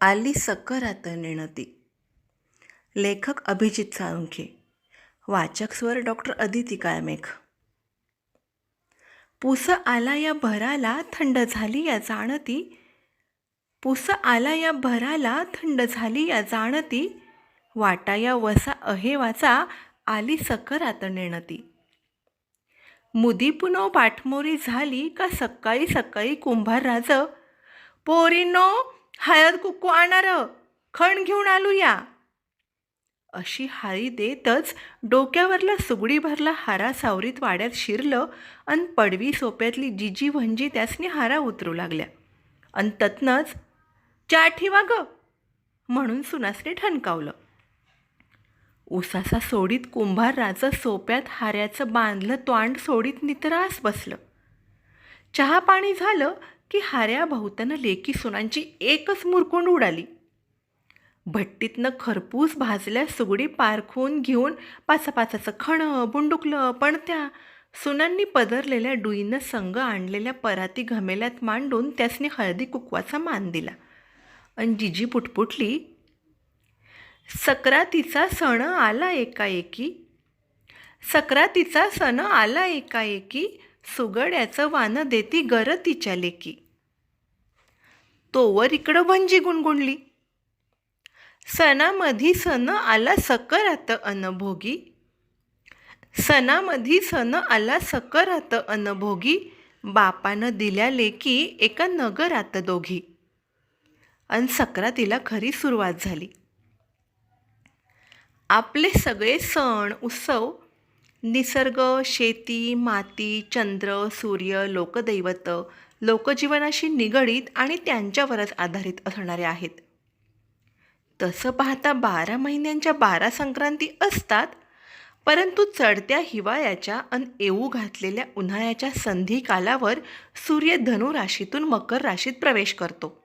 आली सकरात नेणती लेखक अभिजित साळुंखे. वाचक स्वर डॉक्टर अदिती काळमेघ. पुस आला या भराला थंड झाली या जाणती. पुस आला या भराला थंड झाली या जाणती. वाटा या वसा अहेवाचा आली सकरात नेणती मुदी पुनो पाठमोरी झाली का सकाळी सकाळी कुंभार राज. पोरीनो हळद कुक्कू आणार खण घेऊन आलू या अशी हाळी देतच डोक्यावरला सुगडी भरला हारा सावरीत वाड्यात शिरलं अन पडवी सोप्यातली जिजी भंजी त्यासनी हारा उतरू लागल्या. अन ततनंच चा ठेवा ग म्हणून सुनासने ठणकावलं. उसासा सोडीत कुंभार राजा सोप्यात हाऱ्याचं बांधलं तोंड सोडीत नितरास बसलं. चहा पाणी झालं की हाऱ्या भाऊतानं लेकी सुनांची एकच मुरकुंड उडाली. भट्टीतनं खरपूस भाजल्या सुगडी पारखून घेऊन पाचापाचाचं खणं बुंडुकलं पण त्या सुनांनी पदरलेल्या डुईनं संग आणलेल्या पराती घमेल्यात मांडून त्यासनी हळदी कुकवाचा मान दिला. अन जिजी पुटपुटली सक्रातीचा सण आला एकाएकी? सक्रातीचा सण आला एकाएकी? सुगड्याचं वानं देती गर तिच्या लेकी. तोवर इकडं भंजी गुणगुणली. सणामधी सण आला सकरात अनभोगी. सणामधी सण आला सकरात अनभोगी. बापानं दिल्या लेकी एका नगरात दोघी. अन सक्रातीला खरी सुरुवात झाली. आपले सगळे सण उत्सव निसर्ग शेती माती चंद्र सूर्य लोकदैवत लोकजीवनाशी निगडीत आणि त्यांच्यावरच आधारित असणारे आहेत. तसं पाहता बारा महिन्यांच्या बारा संक्रांती असतात परंतु चढत्या हिवाळ्याच्या अन येऊ घातलेल्या उन्हाळ्याच्या संधी कालावर सूर्य धनु राशीतून मकर राशीत प्रवेश करतो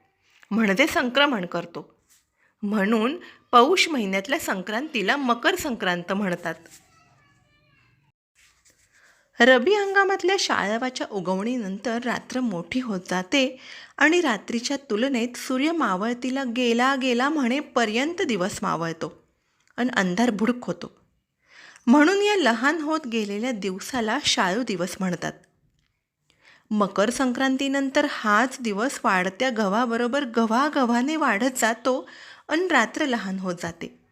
म्हणजे संक्रमण करतो. म्हणून पौष महिन्यातल्या संक्रांतीला मकर संक्रांत म्हणतात. रबी हंगामातल्या शाळावाच्या उगवणीनंतर रात्र मोठी होत जाते आणि रात्रीच्या तुलनेत सूर्य मावळतीला गेला गेला म्हणेपर्यंत दिवस मावळतो आणि अंधार भुडक होतो. म्हणून या लहान होत गेलेल्या दिवसाला शाळू दिवस म्हणतात. मकर संक्रांतीनंतर हाच दिवस वाढत्या गव्हाबरोबर गव्हागव्हाने वाढत जातो आणि रात्र लहान होत जाते.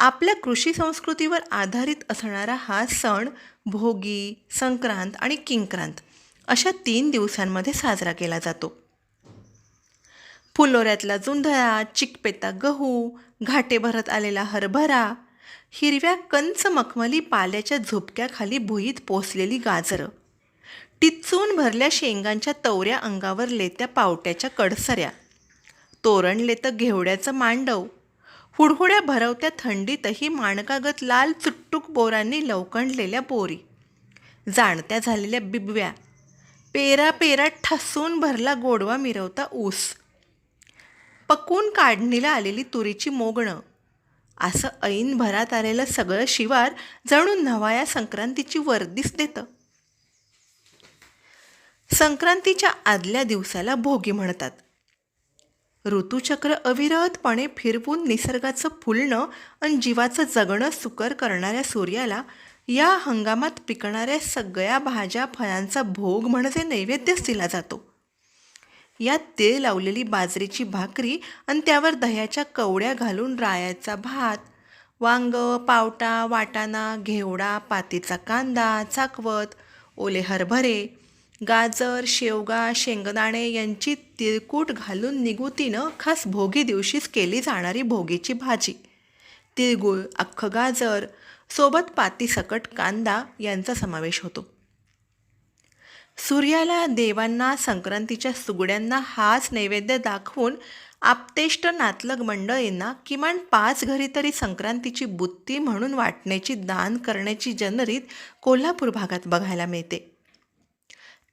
आपल्या कृषी संस्कृतीवर आधारित असणारा हा सण भोगी संक्रांत आणि किंक्रांत अशा तीन दिवसांमध्ये साजरा केला जातो. फुलोऱ्यातला जुंधळा चिकपेता गहू घाटे भरत आलेला हरभरा हिरव्या कंच मखमली पाल्याच्या झोपक्याखाली भुईत पोचलेली गाजरं टिचून भरल्या शेंगांच्या तवऱ्या अंगावर लेत्या पावट्याच्या कडसऱ्या तोरण लेतं घेवड्याचं मांडव हुडहुड्या भरवत्या थंडीतही माणकागत लाल चुट्टूक बोरांनी लवकंडलेल्या बोरी. जाणत्या झालेल्या बिबव्या. पेरा पेरा ठसून भरला गोडवा मिरवता ऊस. पकून काढणीला आलेली तुरीची मोगणं. असं ऐन भरात आलेलं सगळं शिवार जणू नवाया संक्रांतीची वर्दीच देतं. संक्रांतीच्या आदल्या दिवसाला भोगी म्हणतात. ऋतुचक्र अविरतपणे फिरवून निसर्गाचं फुलणं आणि जीवाचं जगणं सुकर करणाऱ्या सूर्याला या हंगामात पिकणाऱ्या सगळ्या भाज्या फळांचा भोग म्हणजे नैवेद्यच दिला जातो. यात तेल लावलेली बाजरीची भाकरी आणि त्यावर दह्याच्या कवड्या घालून रायाचा भात वांग पावटा वाटाणा घेवडा पातीचा कांदा चाकवत ओले हरभरे गाजर शेवगा शेंगदाणे यांची तिळकूट घालून निगुतीनं खास भोगी दिवशीच केली जाणारी भोगीची भाजी. तिळगुळ अख्खं गाजर सोबत पातीसकट कांदा यांचा समावेश होतो. सूर्याला देवांना संक्रांतीच्या सुगड्यांना हाच नैवेद्य दाखवून आपतेष्ट नातलग मंडळींना किमान पाच घरी तरी संक्रांतीची बुत्ती म्हणून वाटण्याची दान करण्याची जनरीत कोल्हापूर भागात बघायला मिळते.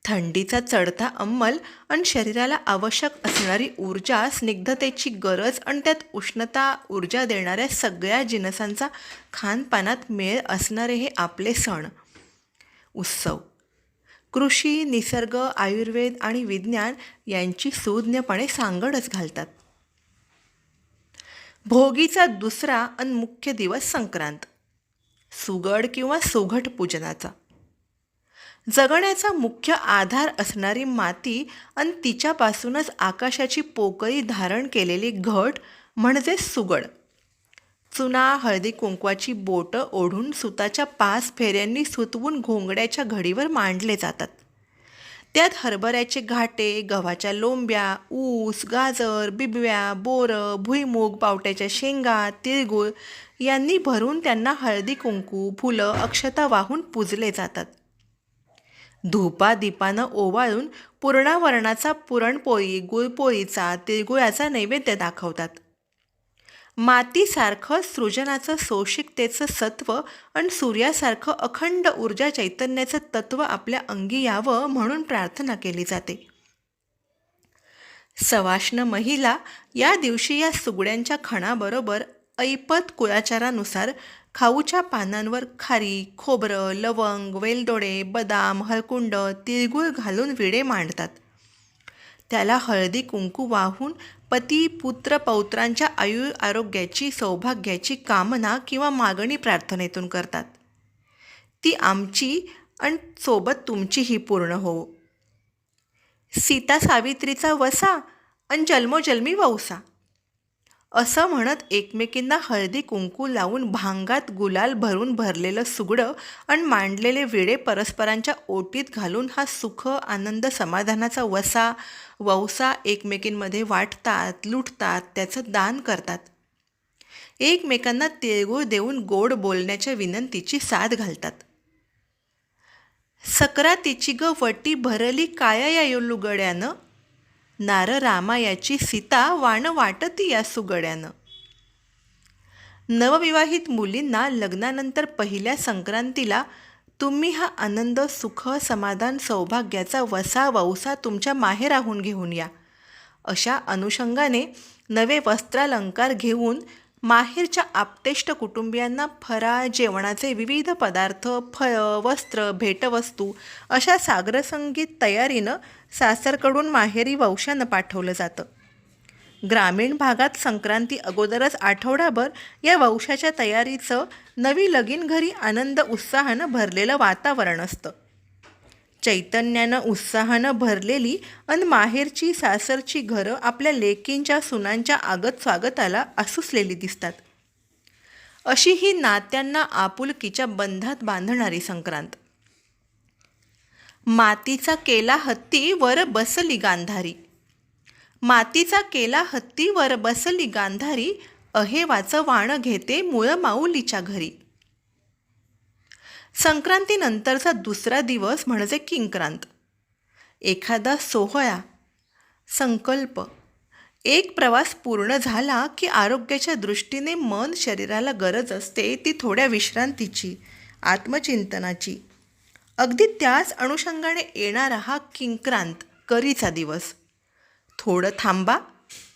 थंडीचा चढता अंमल आणि शरीराला आवश्यक असणारी ऊर्जा स्निग्धतेची गरज आणि त्यात उष्णता ऊर्जा देणाऱ्या सगळ्या जिनसांचा खानपानात मेळ असणारे हे आपले सण. उत्सव. कृषी निसर्ग आयुर्वेद आणि विज्ञान यांची सुज्ञपणे सांगडच घालतात. भोगीचा दुसरा आणि मुख्य दिवस संक्रांत. सुगड किंवा सुघट पूजनाचा. जगण्याचा मुख्य आधार असणारी माती आणि तिच्यापासूनच आकाशाची पोकळी धारण केलेली घट म्हणजे सुगड. चुना हळदी कुंकवाची बोटं ओढून सुताच्या पाच फेऱ्यांनी सुतवून घोंगड्याच्या घडीवर मांडले जातात. त्यात हरभऱ्याचे घाटे गव्हाच्या लोंब्या ऊस गाजर बिबव्या बोरं भुईमूग पावट्याच्या शेंगा तिळगुळ यांनी भरून त्यांना हळदी कुंकू फुलं अक्षता वाहून पूजले जातात. धूपा दीपानं ओवाळून पूर्णावरणाचा पुरणपोळी गुळपोळीचा तिळगुळाचा नैवेद्य दाखवतात. मातीसारखं सृजनाचं सोशिकतेचं सत्व आणि सूर्यासारखं अखंड ऊर्जा चैतन्याचं तत्व आपल्या अंगी यावं म्हणून प्रार्थना केली जाते. सवाष्ण महिला या दिवशी या सुगड्यांच्या खणाबरोबर ऐपत कुळाचारानुसार खाऊच्या पानांवर खारी खोबरं लवंग वेलदोडे बदाम हळकुंड तिळगुळ घालून विडे मांडतात. त्याला हळदी कुंकू वाहून पती पुत्र पौत्रांच्या आयु आरोग्याची सौभाग्याची कामना किंवा मागणी प्रार्थनेतून करतात. ती आमची आणि सोबत तुमचीही पूर्ण हो. सीता सावित्रीचा वसा आणि जन्मोजन्मी वौसा. असं म्हणत एकमेकींना हळदी कुंकू लावून भांगात गुलाल भरून भरलेलं सुगडं आणि मांडलेले विडे परस्परांच्या ओटीत घालून हा सुख आनंद समाधानाचा वसा वौसा एकमेकींमध्ये वाटतात लुटतात त्याचं दान करतात. एकमेकांना तिळगुळ देऊन गोड बोलण्याच्या विनंतीची साथ घालतात. सक्रातीची ग वटी भरली काया या लुगड्यानं? नार रामायाची सीता वाण वाटती या सुगड्यानं. नवविवाहित मुलींना लग्नानंतर पहिल्या संक्रांतीला तुम्ही हा आनंद सुख समाधान सौभाग्याचा वसा वौसा तुमच्या माहेराहून घेऊन या. अशा अनुषंगाने नवे वस्त्रालंकार घेऊन माहेरच्या आपतेष्ट कुटुंबियांना फराळ जेवणाचे विविध पदार्थ फळं वस्त्र भेटवस्तू अशा सागरसंगीत तयारीनं सासरकडून माहेरी वंशानं पाठवलं जातं. ग्रामीण भागात संक्रांती अगोदरच आठवडाभर या वंशाच्या तयारीचं नवी लगीन घरी आनंद उत्साहानं भरलेलं वातावरण असतं. चैतन्यानं उत्साहानं भरलेली अन माहेरची सासरची घरं आपल्या लेकींच्या सुनांच्या आगत स्वागताला आसुसलेली दिसतात. अशी ही नात्यांना आपुलकीच्या बंधात बांधणारी संक्रांत. मातीचा केला हत्ती वर बसली गांधारी. मातीचा केला हत्ती वर बसली गांधारी अहेवाचं वाण घेते मुळ माऊलीच्या घरी. संक्रांतीनंतरचा दुसरा दिवस म्हणजे किंक्रांत. एखादा सोहळा संकल्प एक प्रवास पूर्ण झाला की आरोग्याच्या दृष्टीने मन शरीराला गरज असते ती थोड्या विश्रांतीची आत्मचिंतनाची. अगदी त्याच अनुषंगाने येणारा हा किंक्रांत करीचा दिवस. थोडं थांबा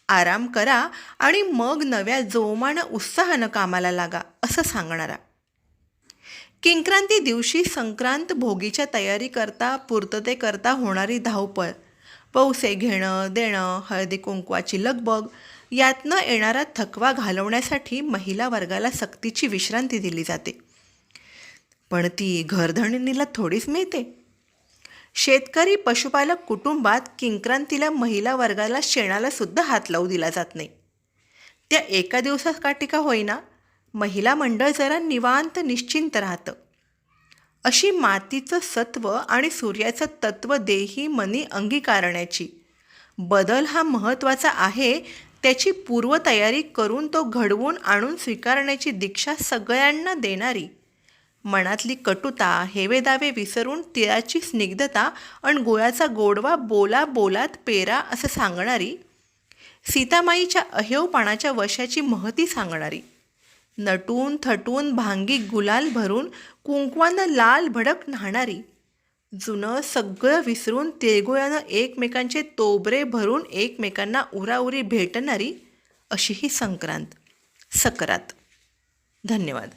आराम करा आणि मग नव्या जोमानं उत्साहानं कामाला लागा असं सांगणारा. किंक्रांती दिवशी संक्रांत भोगीच्या तयारी करता पूर्ततेकरता होणारी धावपळ. पौसे घेणं देणं हळदी कुंकवाची लगबग यातनं येणारा थकवा घालवण्यासाठी महिला वर्गाला सक्तीची विश्रांती दिली जाते. पण ती घरधणीला थोडीच मिळते. शेतकरी पशुपालक कुटुंबात किंक्रांतीला महिला वर्गाला शेणाला सुद्धा हात लावू दिला जात नाही. त्या एका दिवसात का होईना? महिला मंडळ जरा निवांत निश्चिंत राहतं. अशी मातीचं सत्व आणि सूर्याचं तत्व देही मनी अंगीकारण्याची. बदल हा महत्त्वाचा आहे त्याची पूर्वतयारी करून तो घडवून आणून स्वीकारण्याची दीक्षा सगळ्यांना देणारी. मनातली कटुता हेवेदावे विसरून तिळाची स्निग्धता आणि गुळाचा गोडवा बोला बोलात पेरा असं सांगणारी सीतामाईच्या अहेवपणाच्या वशाची महती सांगणारी. नटून थटून भांगी गुलाल भरून कुंकवानं लाल भडक न्हाणारी. जुनं सगळं विसरून तिळगुळ्यानं एकमेकांचे तोबरे भरून एकमेकांना उराउरी भेटणारी अशी ही संक्रांत. सकरात. धन्यवाद.